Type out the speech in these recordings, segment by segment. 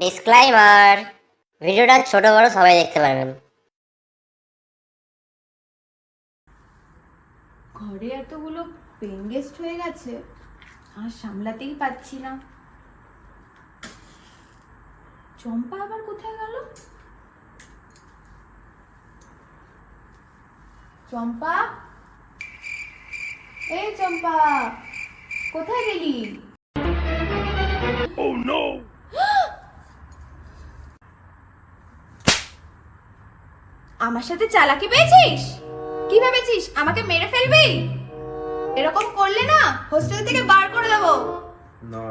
Disclaimer ভিডিওটা ছোট বড় সবাই দেখতে পারবেন। ঘরে এতগুলো পেন গেস্ট হয়ে গেছে আর সামলাতেই পাচ্ছি না। চম্পা আবার কোথায় গেল? চম্পা? এই চম্পা কোথায় গেলি? আমার সাথে চালাকি পেয়েছিস? কি ভেবেছিস? আমাকে মেরে ফেলবি? এরকম করলে না হোস্টেল থেকে বার করে দেবো। না।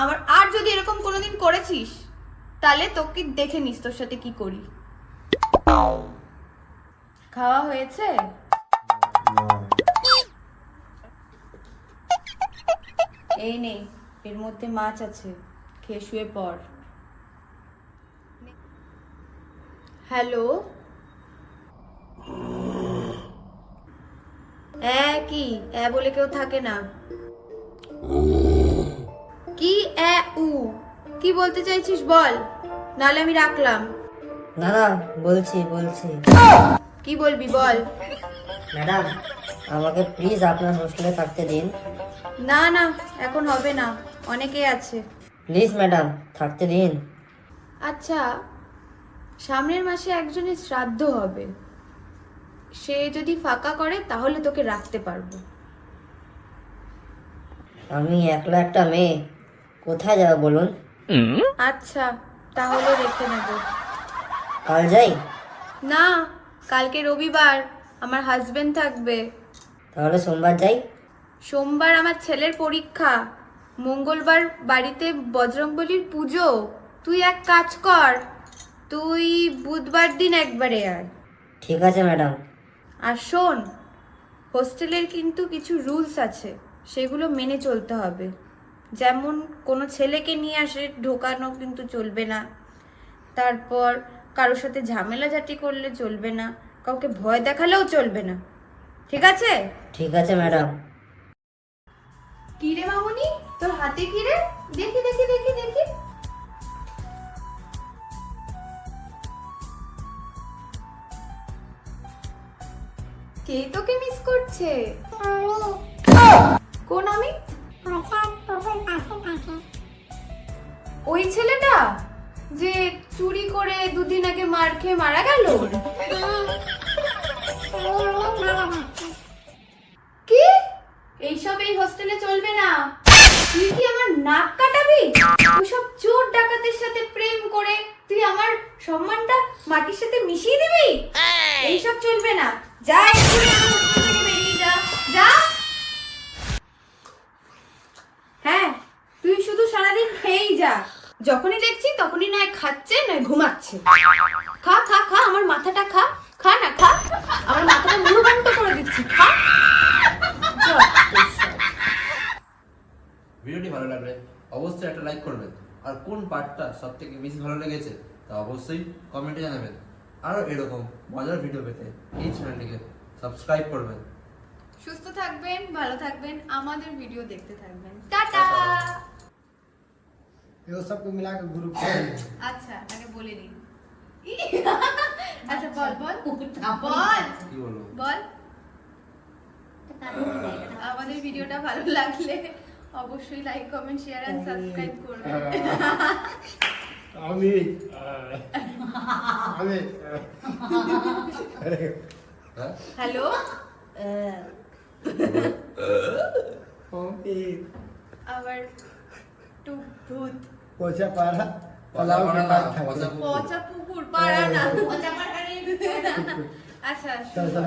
আবার আর যদি এরকম কোনোদিন করেছিস তাহলে তোকে দেখে নিস তোর সাথে কি করি। খাওয়া হয়েছে? এই নে এর মধ্যে মাছ আছে খেয়ে শুয়ে পড়। হ্যালো? হ্যাঁ কি? এ বলে কেউ থাকে না। কি এ উ? কি বলতে চাইছিস বল? নাহলে আমি রাখলাম। না বলছি বলছি। কি বলবি বল? ম্যাডাম আমাকে প্লিজ আপনার হোস্টেলে থাকতে দিন। না না এখন হবে না। অনেকে আছে। প্লিজ ম্যাডাম থাকতে দিন। আচ্ছা। সামনের মাসে একজনের শ্রাদ্ধ হবে। সে যদি ফাঁকা করে তাহলে তোকে রাখতে পারব। আমি একলা একটা মেয়ে কোথায় যাব বলুন? আচ্ছা তাহলে রেখে নেব। কাল যাই? না কালকে রবিবার আমার হাজবেন্ড থাকবে। তাহলে সোমবার যাই? সোমবার আমার ছেলের পরীক্ষা। মঙ্গলবার বাড়িতে বজরংবলির পুজো। তুই এক কাজ কর তুই বুধবার দিন একবারে আয়। ঠিক আছে ম্যাডাম। আর শোন হোস্টেলের কিন্তু কিছু রুলস আছে সেগুলো মেনে চলতে হবে। যেমন কোনো ছেলেকে নিয়ে আসে ঢোকানো কিন্তু চলবে না। তারপর কারোর সাথে ঝামেলাঝাটি করলে চলবে না কাউকে ভয় দেখালেও চলবে না। ঠিক আছে? ঠিক আছে ম্যাডাম। কি রে মামনি তোর হাতে কি রে? দেখি দেখি দেখি দেখি। কে তোকে মিস করছে? কোন আমি? ওই ছেলেটা? যে চুরি করে দুদিন আগে মার খেয়ে মারা গেল? কি? এইসব এই হোস্টেলে চলবে না। তুই কি আমার নাক কাটাবি? ওইসব চোর ডাকাতের সাথে প্রেম করে তুই আমার সম্মানটা মাটির সাথে মিশিয়ে দিবি? এইসব চলবে না। যা বেরিয়ে হ্যাঁ তুই শুধু সারাদিন খেয়েই যা। যখনই দেখছি তখনই নয় খাচ্ছে নয় ঘুমাচ্ছে। খা খা খা আমার মাথাটা খা। খা না খা। আমার মাথাটা মুড়বন্ধ করে দিচ্ছি খা। ভিডিওটি ভালো লাগলে অবশ্যই একটা লাইক করবেন। আর কোন পার্টটা সব থেকে বেশি ভালো লেগেছে? তা অবশ্যই কমেন্টে জানাবেন আরও এরকম মজার ভিডিও পেতে এই চ্যানেলটিকে সাবস্ক্রাইব করবেন সুস্থ থাকবেন ভালো থাকবেন আমাদের ভিডিও দেখতে থাকবেন টাটা ये सबको मिला के ग्रुप আচ্ছা আগে বলে নিন আচ্ছা বল বল বল কি বলবো বল আমাদের ভিডিওটা ভালো লাগলে অবশ্যই like comment share and subscribe করবেন আমি আমি হ্যালো? আবার টু ভূত। পচা পাড়া পচা পুকুর পাড়া না পচা পাড়া আচ্ছা।, আচ্ছা।